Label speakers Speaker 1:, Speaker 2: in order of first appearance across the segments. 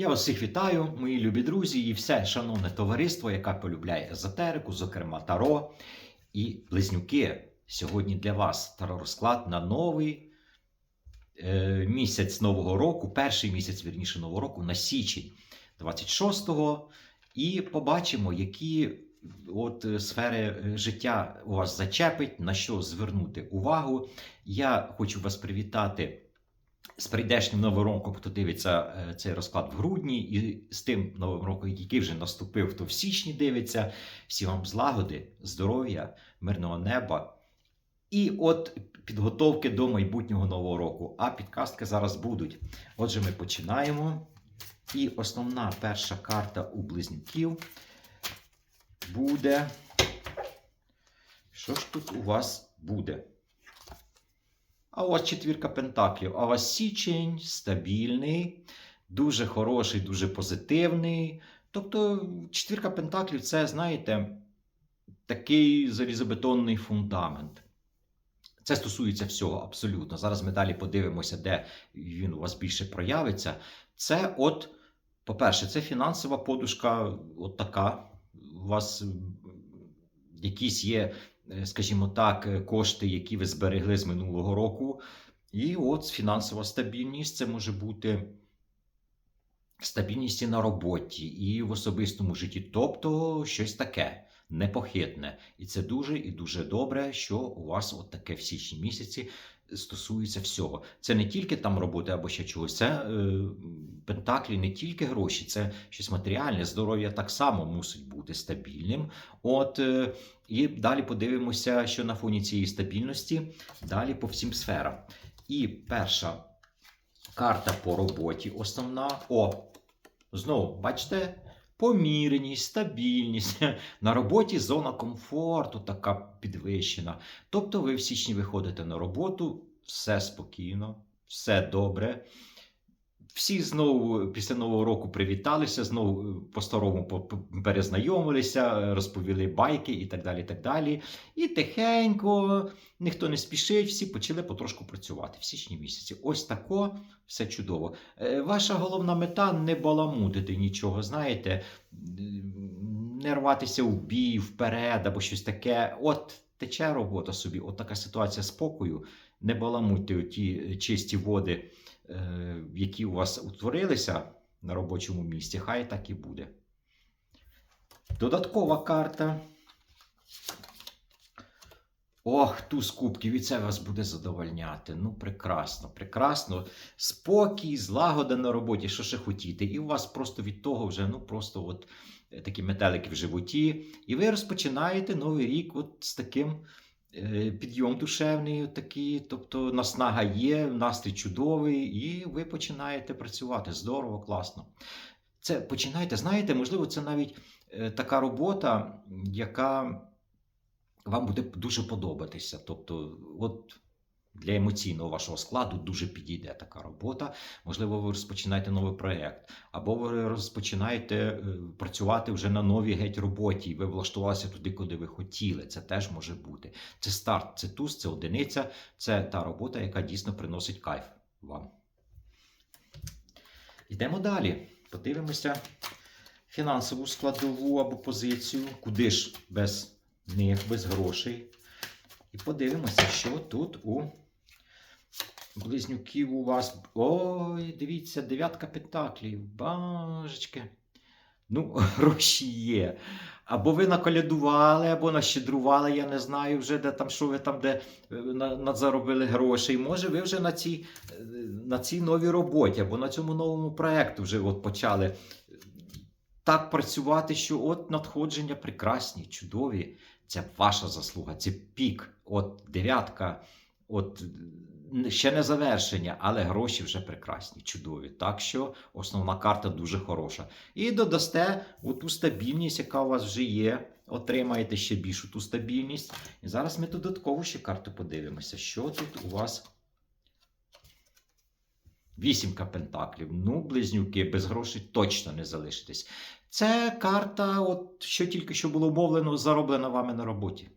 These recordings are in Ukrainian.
Speaker 1: Я вас всіх вітаю, мої любі друзі, і все шановне товариство, яке полюбляє езотерику, зокрема Таро і близнюки. Сьогодні для вас таро розклад на новий е, місяць нового року, перший місяць вірніше нового року, на січень 26-го. І побачимо, які от е, сфери е, життя у вас зачепить, на що звернути увагу. Я хочу вас привітати з прийдешнім новим роком, хто дивиться е, цей розклад в грудні, і з тим новим роком, який вже наступив, хто в січні дивиться. Всі вам злагоди, здоров'я, мирного неба. І от підготовки до майбутнього нового року. А підказки зараз будуть. Отже, ми починаємо. І основна перша карта у близнюків буде. Що ж тут у вас буде? А у вас четвірка пентаклів. А у вас січень стабільний, дуже хороший, дуже позитивний. Тобто, четвірка пентаклів це, знаєте, такий залізобетонний фундамент. Це стосується всього абсолютно. Зараз ми далі подивимося, де він у вас більше проявиться. Це, от, по-перше, це фінансова подушка, от така. У вас якісь є скажімо так, е, кошти, які ви зберегли з минулого року. І от фінансова стабільність це може бути стабільність і на роботі, і в особистому житті, тобто щось таке непохитне. І це дуже і дуже добре, що у вас от таке в січні місяці стосується всього. Це не тільки там роботи або ще чогось, це е, пентаклі, не тільки гроші, це щось матеріальне, здоров'я так само мусить бути стабільним. От е, і далі подивимося, що на фоні цієї стабільності далі по всім сферам. І перша карта по роботі основна. О, знову, бачите, поміреність, стабільність. На роботі зона комфорту така підвищена. Тобто ви в січні виходите на роботу, все спокійно, все добре. Всі знову після нового року привіталися, знову е, по-старому по- по- перезнайомилися, розповіли байки і так далі. І так далі. І тихенько, ніхто не спішить, всі почали потрошку працювати в січні місяці. Ось тако, все чудово. Е, Ваша головна мета не баламутити нічого, знаєте, не рватися в бій, вперед або щось таке. От тече робота собі, от така ситуація спокою. Не баламуйте ті чисті води, е, які у вас утворилися на робочому місці. Хай так і буде. Додаткова карта. Ох, туз кубків, і це вас буде задовольняти. Ну, прекрасно, прекрасно. Спокій, злагода на роботі, що ще хотіти. І у вас просто від того вже, ну, просто от такі метелики в животі. І ви розпочинаєте новий рік от з таким підйом душевний, такий, тобто наснага є, настрій чудовий, і ви починаєте працювати. Здорово, класно. Це починайте, знаєте, можливо, це навіть е, така робота, яка вам буде дуже подобатися. Тобто, от для емоційного вашого складу дуже підійде така робота. Можливо, ви розпочинаєте новий проєкт, або ви розпочинаєте е, працювати вже на новій геть роботі, і ви влаштувалися туди, куди ви хотіли. Це теж може бути. Це старт, це туз, це одиниця, це та робота, яка дійсно приносить кайф вам. Йдемо далі. Подивимося фінансову складову або позицію, куди ж без них, без грошей. І подивимося, що тут у близнюків у вас. Ой, дивіться, дев'ятка пентаклів. Бажечки. Ну, гроші є. Або ви наколядували, або нащедрували, я не знаю вже, де там, що ви там, де е, на- надзаробили грошей. Може, ви вже на цій, е, на цій новій роботі, або на цьому новому проєкту вже от почали е, так працювати, що от надходження прекрасні, чудові. Це ваша заслуга, це пік. От дев'ятка, от ще не завершення, але гроші вже прекрасні, чудові. Так що основна карта дуже хороша. І додасте ту стабільність, яка у вас вже є. Отримаєте ще більшу ту стабільність. І зараз ми додатково ще карту подивимося, що тут у вас. Вісімка пентаклів. Ну, близнюки, без грошей точно не залишитесь. Це карта, от що тільки що було мовлено, зароблена вами на роботі.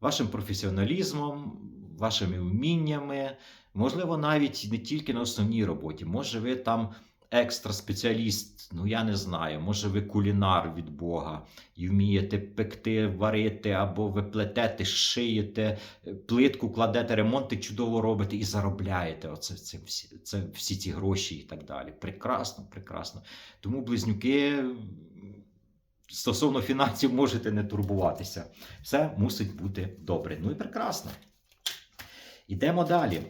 Speaker 1: Вашим професіоналізмом, вашими вміннями, можливо, навіть не тільки на основній роботі. Може, ви там екстра спеціаліст, ну я не знаю, може ви кулінар від Бога і вмієте пекти, варити, або ви плетете, шиєте, е, плитку кладете, ремонти чудово робите і заробляєте. Оце це це всі ці гроші і так далі. Прекрасно, прекрасно. Тому близнюки. Стосовно фінансів можете не турбуватися. Все мусить бути добре. Ну і прекрасно. Ідемо далі.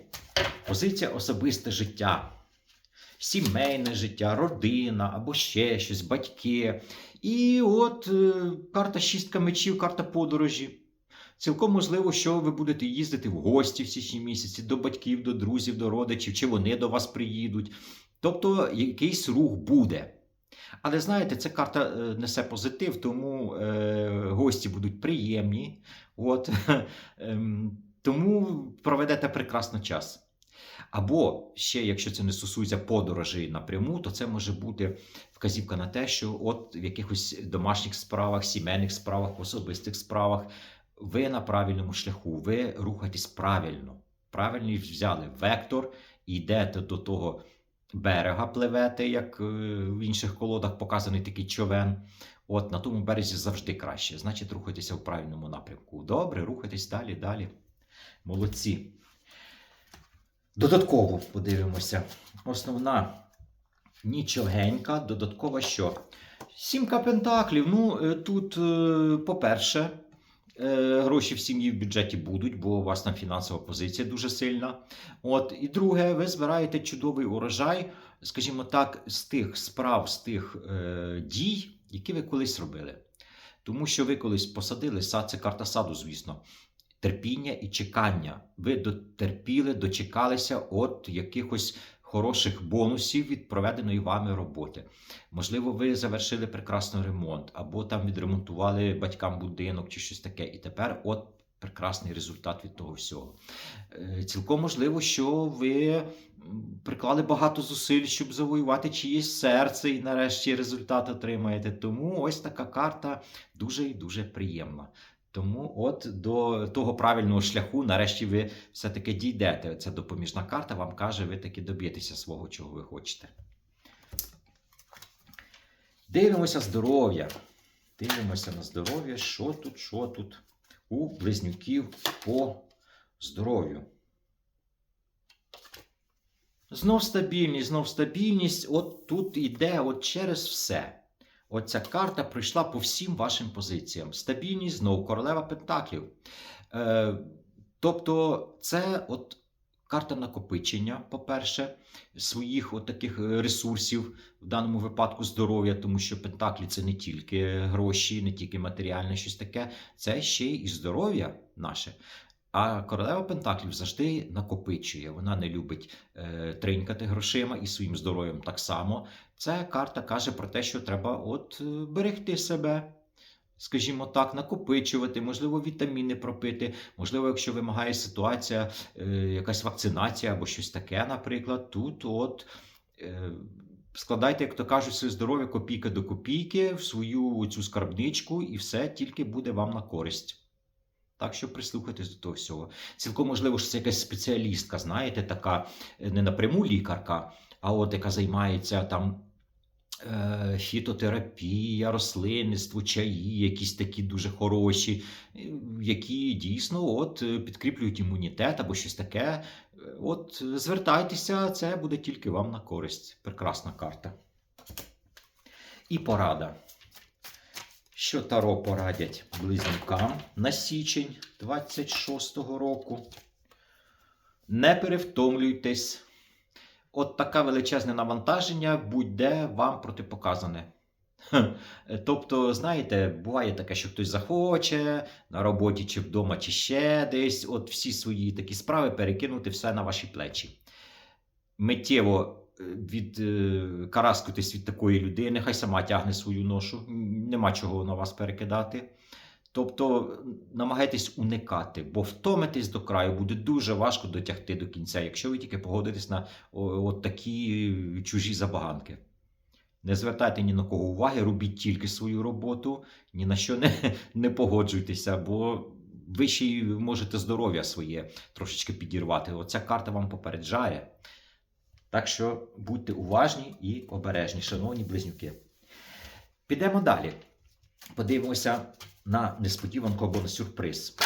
Speaker 1: Позиція особисте життя, сімейне життя, родина або ще щось, батьки. І от е, карта шістка мечів, карта подорожі. Цілком можливо, що ви будете їздити в гості в січні місяці до батьків, до друзів, до родичів, чи вони до вас приїдуть. Тобто якийсь рух буде. Але знаєте, ця карта е, несе позитив, тому е, гості будуть приємні. От, ем, тому проведете прекрасно час. Або ще, якщо це не стосується подорожей напряму, то це може бути вказівка на те, що от в якихось домашніх справах, сімейних справах, особистих справах ви на правильному шляху, ви рухаєтесь правильно. Правильно взяли вектор і йдете до того берега, пливете, як е, в інших колодах показаний такий човен. От на тому березі завжди краще. Значить, рухайтеся в правильному напрямку. Добре, рухайтесь далі, далі. Молодці. Додатково подивимося. Основна нічогенька, додаткова що? Сімка пентаклів. Ну, е, тут, е, по-перше, гроші в сім'ї в бюджеті будуть, бо у вас там фінансова позиція дуже сильна. От, і друге, ви збираєте чудовий урожай, скажімо так, з тих справ, з тих е, дій, які ви колись робили. Тому що ви колись посадили сад, це карта саду, звісно терпіння і чекання. Ви дотерпіли, дочекалися от якихось хороших бонусів від проведеної вами роботи. Можливо, ви завершили прекрасний ремонт, або там відремонтували батькам будинок чи щось таке. І тепер от прекрасний результат від того всього. Е, Цілком можливо, що ви приклали багато зусиль, щоб завоювати чиєсь серце, і нарешті результат отримаєте. Тому ось така карта дуже і дуже приємна. Тому от до того правильного шляху, нарешті, ви все-таки дійдете. Ця допоміжна карта вам каже, ви таки доб'єтеся свого, чого ви хочете. Дивимося здоров'я. Дивимося на здоров'я, що тут, що тут у близнюків по здоров'ю. Знов стабільність, знов стабільність. От тут іде от через все. Оця карта прийшла по всім вашим позиціям. Стабільність знову королева Пентаклів. Е, тобто, це от карта накопичення, по-перше, своїх от таких е, ресурсів, в даному випадку здоров'я, тому що Пентаклі це не тільки гроші, не тільки матеріальне щось таке, це ще і здоров'я наше. А королева Пентаклів завжди накопичує. Вона не любить е, тринькати грошима і своїм здоров'ям так само. Ця карта каже про те, що треба от е, берегти себе, скажімо так, накопичувати, можливо, вітаміни пропити, можливо, якщо вимагає ситуація, е, якась вакцинація або щось таке, наприклад, тут от. Е, Складайте, як то кажуть, своє здоров'я копійка до копійки в свою цю скарбничку, і все тільки буде вам на користь. Так що прислухайтесь до того всього. Цілком можливо, що це якась спеціалістка, знаєте, така е, не напряму лікарка, а от яка займається там е, фітотерапія, рослинництво, чаї, якісь такі дуже хороші, е, які дійсно от підкріплюють імунітет або щось таке. От звертайтеся, це буде тільки вам на користь. Прекрасна карта. І порада. Що Таро порадять близнюкам на січень 26-го року? Не перевтомлюйтесь. От таке величезне навантаження будь-де вам протипоказане. Тобто, знаєте, буває таке, що хтось захоче на роботі, чи вдома, чи ще десь, от всі свої такі справи перекинути все на ваші плечі. Миттєво е, від е, караскутись від такої людини, хай сама тягне свою ношу, нема чого на вас перекидати. Тобто намагайтесь уникати, бо втомитись до краю буде дуже важко дотягти до кінця, якщо ви тільки погодитесь на от такі чужі забаганки. Не звертайте ні на кого уваги, робіть тільки свою роботу, ні на що не, не погоджуйтеся, бо ви ще й можете здоров'я своє трошечки підірвати. Оця карта вам попереджає. Так що будьте уважні і обережні, шановні близнюки. Підемо далі. Подивимося на несподіванку або на сюрприз.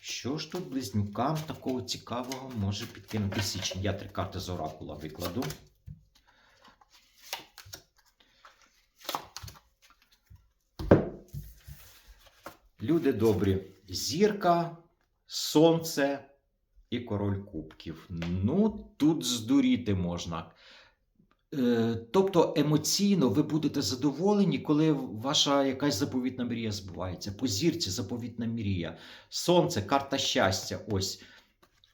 Speaker 1: Що ж тут близнюкам такого цікавого може підкинути січень? Я три карти з оракула викладу. Люди добрі, зірка, сонце і король кубків. Ну, тут здуріти можна. Е, Тобто емоційно ви будете задоволені, коли ваша якась заповітна мрія збувається. По зірці заповітна мрія. Сонце, карта щастя, ось.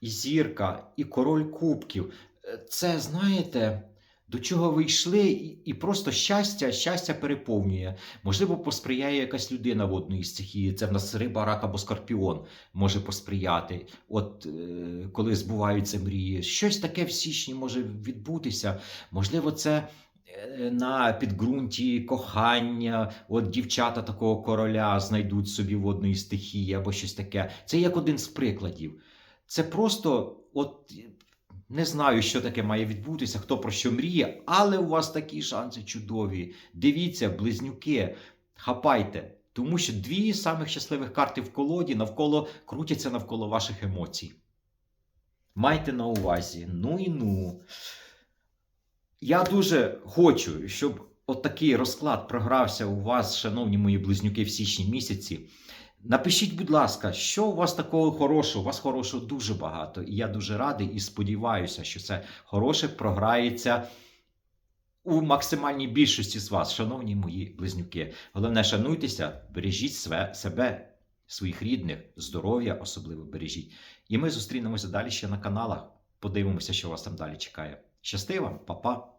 Speaker 1: І зірка, і король кубків. Е, Це, знаєте, до чого ви йшли, і- просто щастя, щастя переповнює. Можливо, посприяє якась людина водної стихії. Це в нас риба, рак або скорпіон може посприяти. От е, коли збуваються мрії. Щось таке в січні може відбутися. Можливо, це е, на підґрунті кохання, от дівчата такого короля знайдуть собі водної стихії або щось таке. Це як один з прикладів. Це просто, от не знаю, що таке має відбутися, хто про що мріє, але у вас такі шанси чудові. Дивіться, близнюки, хапайте. Тому що дві самих щасливих карти в колоді навколо крутяться навколо ваших емоцій. Майте на увазі. Ну і ну. Я дуже хочу, щоб от розклад програвся у вас, шановні мої близнюки, в січні місяці. Напишіть, будь ласка, що у вас такого хорошого? У вас хорошого дуже багато. І я дуже радий і сподіваюся, що це хороше програється у максимальній більшості з вас, шановні мої близнюки. Головне, шануйтеся, бережіть све- себе, своїх рідних, здоров'я особливо бережіть. І ми зустрінемося далі ще на каналах. Подивимося, що вас там далі чекає. Щасти вам, па-па!